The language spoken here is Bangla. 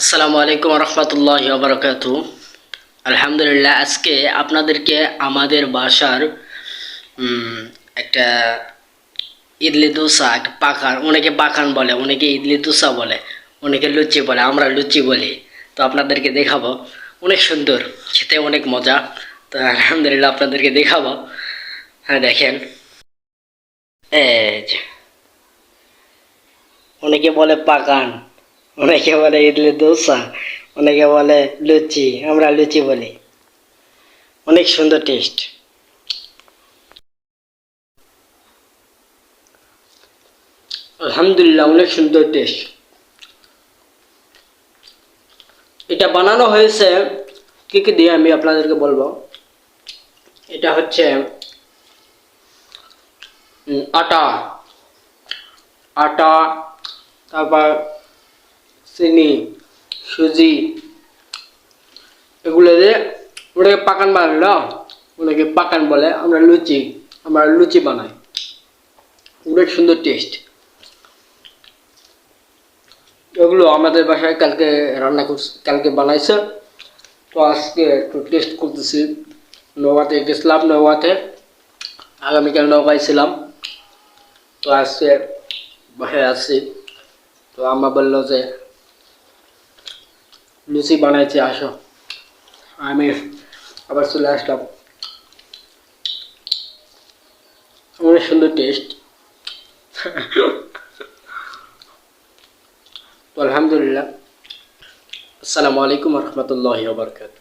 আসসালামু আলাইকুম রহমতুল্লাহ বারকাত আলহামদুলিল্লাহ, আজকে আপনাদেরকে আমাদের বাসার একটা ইডলি দোসা, একটা পাকান অনেকে পাকান বলে, অনেকে ইডলি দোসা বলে, অনেকে লুচি বলে, আমরা লুচি বলি। তো আপনাদেরকে দেখাবো। অনেক সুন্দর, খেতে অনেক মজা। তো আলহামদুলিল্লাহ আপনাদেরকে দেখাবো। হ্যাঁ দেখেন। অনেকে বলে পাকান অনেকে বলে ইডলি দোসা, অনেকে বলে লুচি, আমরা লুচি বলি। অনেক সুন্দর টেস্ট আলহামদুলিল্লাহ, অনেক সুন্দর টেস্ট এটা বানানো হয়েছে, কি কি দিয়ে আমি আপনাদেরকে বলব? এটা হচ্ছে আটা। আটা, তারপর চিনি, সুজি, এগুলো দিয়ে ওটাকে পাকান বানালো ওটাকে পাকান বলে আমরা লুচি আমরা লুচি বানাই। অনেক সুন্দর টেস্ট এগুলো আমাদের বাসায় কালকে রান্না করছে, কালকে বানাইছে। তো আজকে একটু টেস্ট করতেছি। নৌকাতে গেছিলাম নৌকাতে আগামীকাল নৌকায় ছিলাম। তো আজকে বাসায় আসছি তো আম্মা বলল যে লুচি বানাইছে, আসো। আমি আবার চলে আসলাম। অনেক সুন্দর টেস্ট আলহামদুলিল্লাহ। আসসালামু আলাইকুম রহমতুল্লাহ বরকাত